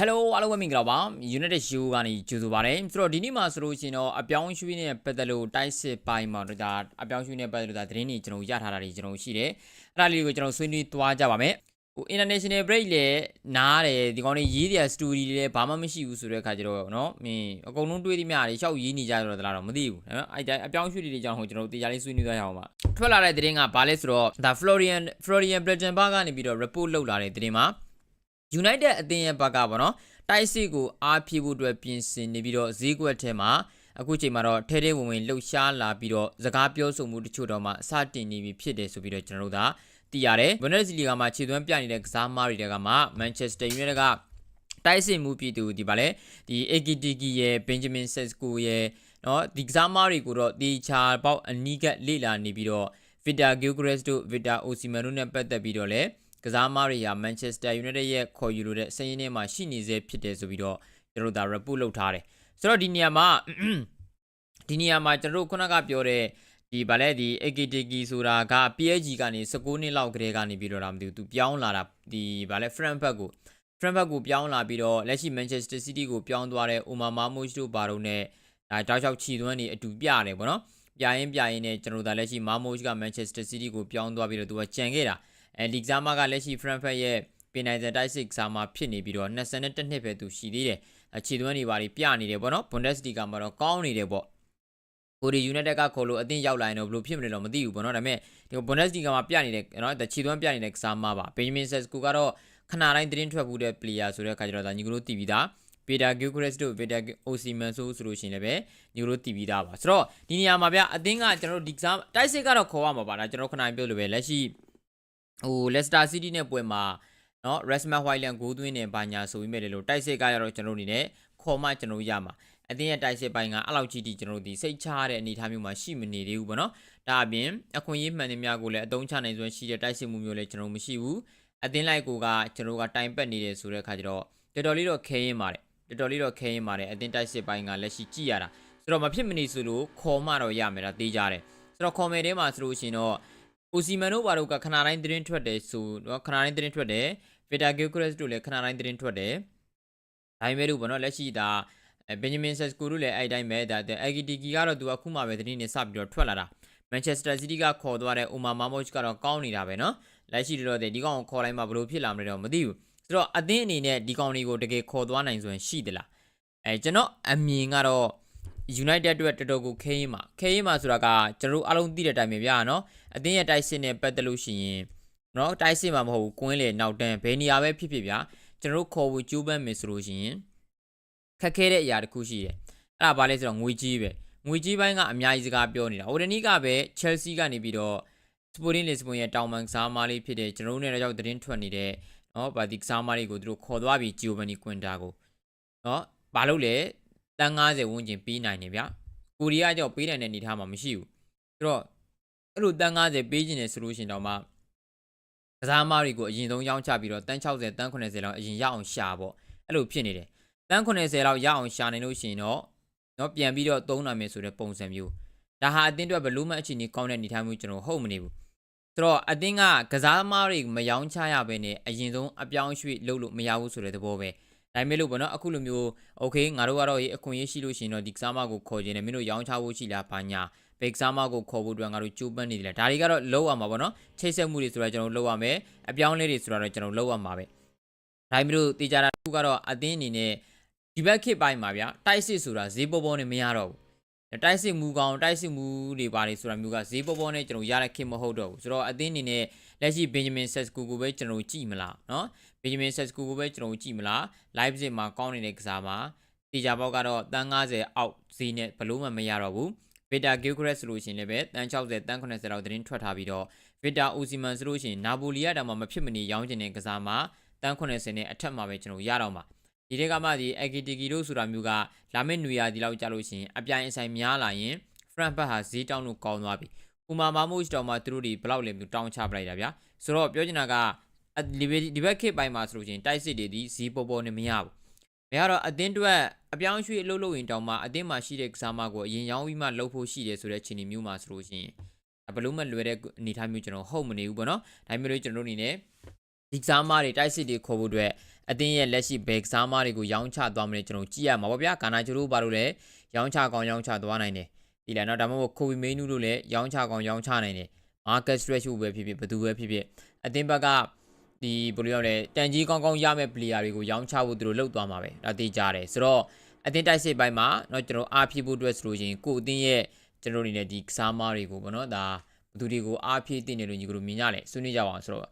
Hello အားလုံးပဲမင်္ဂလာပါ United Show ကနေကြိုဆိုပါရစေဆိုတော့ဒီနေ့မှာဆိုလို့ရှိရင်တော့အပြောင်းရွှေ့နဲ့ပတ်သက်လို့တိုက်စစ်ပိုင်းမှာတော့ဒါအပြောင်းရွှေ့နဲ့ပတ်သက်လို့ဒါသတင်းတွေကျွန်တော်ရထားတာတွေကျွန်တော်ရှိတယ်အဲ့ဒါလေးကိုကျွန်တော်ဆွေးနွေးသွားကြပါမယ်ဟို international break လေနားတယ်ဒီကောင်လေးရေးတယ် story တွေလည်းဘာမှမရှိဘူးဆိုတဲ့အခါကျတော့เนาะမင်းအကုန်လုံးတွေးသမျှတွေရှောက်ရေးနေကြတော့တလားတော့မသိဘူးနော်အဲ့ဒါအပြောင်းရွှေ့တွေကြောင့်ဟိုကျွန်တော်တရားလေးဆွေးနွေးသွားကြအောင်ပါထွက်လာတဲ့သတင်းကဘာလဲဆိုတော့ဒါ Florian Florian Brettenberg ကနေပြီးတော့ report လုပ်လာတဲ့သတင်းမှာ United အသင်းရဲ့ဘက်ကပေါ့နော်တိုက်စစ်ကိုအားဖြည့်ဖို့အတွက်ပြင်ဆင်နေပြီးတော့ဈေးကွက်ထဲမှာအခုချိန်မှာတော့ထဲထဲဝင်ဝင်လှုပ်ရှားလာပြီးတော့စကားပြောဆိုမှုတချို့တော့မှအစတင်နေပြီဖြစ်တယ်ဆိုပြီးတော့ကျွန်တော်တို့ကသိရတယ်။ Bundesliga မှာခြေသွမ်းပြနေတဲ့ကစားမားတွေကမှ Manchester United ကတိုက်စစ်မှုပြည်သူဒီပါလေဒီ AKTK ရဲ့ Benjamin Sesko ရဲ့เนาะဒီကစားမားတွေကိုတော့တီချာပေါက်အနီးကပ်လေ့လာနေပြီးတော့ Victor Gyokeres တို့ Victor Osimhen တို့နဲ့ပတ်သက်ပြီးတော့လည်း ကစားမားတွေဟာ Manchester United ရဲ့ခေါ်ယူလိုတဲ့စရင်းထဲမှာရှိနေစေဖြစ်တယ်ဆိုပြီးတော့ကျွန်တော်တို့ဒါ report လုပ်ထားတယ်ဆိုတော့ဒီနေရာမှာဒီနေရာမှာကျွန်တော်တို့ခုနကပြောတဲ့ဒီဗာလဲဒီ AKTK ဆိုတာက PSG ကနေ19နှစ်လောက်ကလေးကနေပြီးတော့ဒါမသိဘူးသူပြောင်းလာတာဒီဗာလဲ Frankfurt ကို Frankfurt ကိုပြောင်းလာပြီးတော့လက်ရှိ Manchester City ကိုပြောင်းသွားတဲ့ Omar Marmoush တို့ဘာတို့နဲ့ဒါတောက်လျှောက်ခြီသွမ်းနေအတူပြတယ်ပေါ့နော်ပြရင်ပြရင်နဲ့ကျွန်တော်တို့ဒါလက်ရှိ Marmoush က Manchester City ကိုပြောင်းသွားပြီးတော့သူကကြံခဲ့တာ အဲဒီကစားမကလက်ရှိ Frankfurt ရဲ့ပင်နိုင်တဲ့တိုက်စစ်ကစားမဖြစ်နေပြီးတော့22နှစ်ပဲသူရှိသေးတယ်အခြေသွမ်းတွေပါပြီးပြနေတယ်ပေါ့နော် Bundesliga မှာတော့ကောင်းနေတယ်ပေါ့ကိုရီ United ကခေါ်လို့အသင်းရောက်လာရင်တော့ဘယ်လိုဖြစ်မလဲတော့မသိဘူးပေါ့နော်ဒါပေမဲ့ဒီ Bundesliga မှာပြနေတဲ့နော်ခြေသွမ်းပြနေတဲ့ကစားမပါ Benjamin Sesko ကတော့ခဏတိုင်းသတင်းထွက်ဘူးတဲ့ player ဆိုတဲ့အခါကျတော့ဒါညီကတို့တည်ပြီးသား Peter Gilchrist တို့ Peter Osimhen ဆိုဆိုလို့ရှိရင်လည်းပဲညီကတို့တည်ပြီးသားပါဆိုတော့ဒီနေရာမှာဗျအသင်းကကျွန်တော်တို့ဒီကစားတိုက်စစ်ကတော့ခေါ်ရမှာပါဒါကျွန်တော်ခဏပြောလို့ပဲလက်ရှိ ဟို Leicester City နဲ့ပွဲမှာနော် Rasmus Hojlund ဂိုးသွင်းနေပါညာဆိုပြီးမဲ့လေလို့တိုက်စစ်ကရတော့ကျွန်တော်အနေနဲ့ခေါ်မှကျွန်တော်ရမှာအတင်းရဲ့တိုက်စစ်ပိုင်းကအဲ့လောက်ကြီးတီကျွန်တော်ဒီစိတ်ချရတဲ့အနေအထားမျိုးမှာရှိမနေသေးဘူးပေါ့နော်ဒါအပြင်အခွင့်အရေးမှန်သမျှကိုလည်းအသုံးချနိုင်စွမ်းရှိတဲ့တိုက်စစ်မှုမျိုးလည်းကျွန်တော်မရှိဘူးအတင်းလိုက်ကိုကကျွန်တော်ကတိုင်ပတ်နေတယ်ဆိုတဲ့အခါကျတော့တော်တော်လေးတော့ခဲရင်ပါတယ်တော်တော်လေးတော့ခဲရင်ပါတယ်အတင်းတိုက်စစ်ပိုင်းကလက်ရှိကြည့်ရတာဆိုတော့မဖြစ်မနေဆိုလို့ခေါ်မှတော့ရမယ်ဒါသိကြတယ်ဆိုတော့ခေါ်မယ်တဲမှာဆိုလို့ရှိရင်တော့ အိုစီမန်တို့ဘာတို့ကခဏတိုင်းသတင်းထွက်တယ်ဆိုတော့ခဏတိုင်းသတင်းထွက်တယ်ဗီတာဂီယိုကရက်စ်တို့လည်းခဏတိုင်းသတင်းထွက်တယ်ဒါပေမဲ့လို့ဘောနော်လက်ရှိဒါဘင်ဂျမင်ဆက်စကူတို့လည်းအဲ့တိုင်းပဲဒါအဂီတီကီကတော့သူကခုမှပဲသတင်းနဲ့စပြီးတော့ထွက်လာတာမန်ချက်စတာစီးတီးကခေါ်သွားတဲ့အိုမာမာမော့ချ်ကတော့ကောင်းနေတာပဲနော်လက်ရှိတော့ဒီကောင်ကိုခေါ်လိုက်မှဘလို့ဖြစ်လာမလဲတော့မသိဘူးဆိုတော့အသင်းအနေနဲ့ဒီကောင်တွေကိုတကယ်ခေါ်သွားနိုင်ဆိုရင်ရှိသလားအဲကျွန်တော်အမြင်ကတော့ United အတွက်တော်တော်ကိုခဲရင်မှာခဲရင်မှာဆိုတာကကျွန်တော်တို့အားလုံးသိတဲ့အတိုင်းပဲဗျာနော်အသင်းရဲ့တိုက်စစ်နဲ့ပတ်သက်လို့ရှိရင်နော်တိုက်စစ်မှာမဟုတ်ဘူးကွင်းလေနောက်တန်းဘယ်နေရာပဲဖြစ်ဖြစ်ဗျာကျွန်တော်တို့ခေါ်ဖို့ကြိုးပမ်းမယ်ဆိုလို့ရှိရင်ခက်ခဲတဲ့အရာတစ်ခုရှိတယ်အဲ့ဒါဘာလဲဆိုတော့ငွေကြီးပဲငွေကြီးပိုင်းကအများကြီးစကားပြောနေတာဟိုတနေ့ကပဲ Chelsea ကနေပြီးတော့ Sporting Lisbon ရဲ့တောင်ပန်ကစားမားလေးဖြစ်တဲ့ကျွန်တော်တို့နဲ့တော့သတင်းထွက်နေတဲ့နော်ဗာဒီကစားမားလေးကိုသူတို့ခေါ်သွားပြီး Giovanni Quinta ကိုနော်ဘာလို့လဲ တန်း90ဝန်းကျင်ပေးနိုင်နေဗျကိုရီးယားကြောင့်ပေးနိုင်တဲ့အနေအထားမှာမရှိဘူးဆိုတော့အဲ့လိုတန်း90ပေးခြင်းနေဆိုလို့ရှိရင်တော့မှကစားမားတွေကိုအရင်ဆုံးရောင်းချပြီးတော့တန်း60တန်း80လောက်အရင်ရအောင်ရှာပေါ့အဲ့လိုဖြစ်နေတယ်တန်း80လောက်ရအောင်ရှာနိုင်လို့ရှိရင်တော့နော်ပြန်ပြီးတော့သုံးနိုင်မယ်ဆိုတဲ့ပုံစံမျိုးဒါဟာအတင်းအတွက်ဘလို့မှအခြေအနေကောင်းတဲ့အနေအထားမျိုးကျွန်တော်ဟုတ်မနေဘူးဆိုတော့အတင်းကကစားမားတွေမယောင်းချရဘဲနဲ့အရင်ဆုံးအပြောင်းရွှေ့လုပ်လို့မရဘူးဆိုတဲ့သဘောပဲ နိုင်မဲ့လို့ပေါ့နော်အခုလိုမျိုး okay ငါတို့ကတော့အခွင့်အရေးရှိလို့ရှိရင်တော့ဒီကစားမကိုခေါ်ခြင်းနဲ့မင်းတို့ရောင်းချဖို့ရှိလားဘာညာဘေကစားမကိုခေါ်ဖို့အတွက်ငါတို့ကြိုးပမ်းနေတယ်လားဒါတွေကတော့လောက်အောင်ပါပေါ့နော်ချိတ်ဆက်မှုတွေဆိုတာကျွန်တော်လောက်အောင်ပဲအပြောင်းလဲတွေဆိုတာတော့ကျွန်တော်လောက်အောင်ပါပဲနိုင်မဲ့လို့တေချာတာခုကတော့အသင်းအနေနဲ့ဒီဘက်ခေတ်ပိုင်းမှာဗျတိုက်စစ်ဆိုတာဈေးပေါ်ပေါ်နဲ့မရတော့ဘူး တိုက်စစ်မူကောင်တိုက်စစ်မူတွေပါတယ်ဆိုတာမျိုးကဈေးပေါ်ပေါ်နဲ့ကျွန်တော်ရတဲ့ခင်မဟုတ်တော့ဘူးဆိုတော့အသင်းအနေနဲ့လက်ရှိဘင်ဂျမင်ဆက်စကူကိုပဲကျွန်တော်ကြည့်မလားနော်ဘင်ဂျမင်ဆက်စကူကိုပဲကျွန်တော်ကြည့်မလားလိုင်းပစ်မှာကောင်းနေတဲ့ကစားမှာတေချာပေါက်ကတော့တန်း90အောက်ဈေးနဲ့ဘလို့မှမရတော့ဘူးဗစ်တာဂီဂရက်ဆိုလို့ရှိရင်လည်းပဲတန်း60တန်း80လောက်သတင်းထွက်ထားပြီးတော့ဗစ်တာအိုစီမန်ဆိုလို့ရှိရင်နာပိုလီကတောင်မှမဖြစ်မနေရောင်းချင်တဲ့ကစားမှာတန်း80နဲ့အထက်မှာပဲကျွန်တော်ရတော့မှာ ဒီတဲ့ကမှဒီအဂီတီကီတို့ဆိုတာမျိုးကလာမယ့်နွေရာဒီလောက်ကြာလို့ရှိရင်အပြိုင်အဆိုင်များလာရင်ဖရန့်ဘတ်ဟာဈေးတောင်းလို့ကောင်းသွားပြီဥမာမာမို့တောင်မှသူတို့တွေဘလောက်လဲမျိုးတောင်းချပလိုက်တာဗျာဆိုတော့ပြောချင်တာကဒီဘက်ဒီဘက်ခေတ်ပိုင်းမှာဆိုလို့ချင်းတိုက်စစ်တွေဒီဈေးပေါ်ပေါ်နဲ့မရဘူး။ဘယ်ကတော့အတင်းတွက်အပြောင်းရွှေ့အလုပ်လုပ်ရင်တောင်မှအတင်းမှာရှိတဲ့ကစားမကိုအရင်ရောင်းပြီးမှလုပ်ဖို့ရှိတယ်ဆိုတဲ့ခြေအနေမျိုးမှာဆိုလို့ချင်းဘလို့မှလွယ်တဲ့အနေအထားမျိုးကျွန်တော်ဟုတ်မနေဘူးပေါ့နော်။ဒါမျိုးလို့ကျွန်တော်တို့အနေနဲ့ဒီကစားမတွေတိုက်စစ်တွေခေါ်ဖို့အတွက် အသင်းရဲ့လက်ရှိဘယ်ကစားမားတွေကိုရောင်းချသွားမလဲကျွန်တော်ကြည့်ရမှာပေါ့ဗျာကာနာချိုတို့ဘာလို့လဲရောင်းချကောင်ရောင်းချသွားနိုင်တယ်ဒီလားနော်ဒါမှမဟုတ်ကိုဗီမေနူတို့လည်းရောင်းချကောင်ရောင်းချနိုင်တယ်မာကတ်စထရက်ရှူပဲဖြစ်ဖြစ်ဘယ်သူပဲဖြစ်ဖြစ်အသင်းဘက်ကဒီဘယ်လိုပြောလဲတန်ကြီးကောင်းကောင်းရမယ့်ပလေယာတွေကိုရောင်းချဖို့သူတို့လုပ်သွားမှာပဲဒါသိကြတယ်ဆိုတော့အသင်းတိုက်စစ်ပိုင်းမှာเนาะကျွန်တော်အားဖြည့်ဖို့အတွက်ဆိုလို့ရှိရင်ကိုအသင်းရဲ့ကျွန်တော်အနေနဲ့ဒီကစားမားတွေကိုပေါ့နော်ဒါဘယ်သူတွေကိုအားဖြည့်တင်တယ်လို့ညီကိုတို့မြင်ကြတယ်ဆွေးနွေးကြပါအောင်ဆိုတော့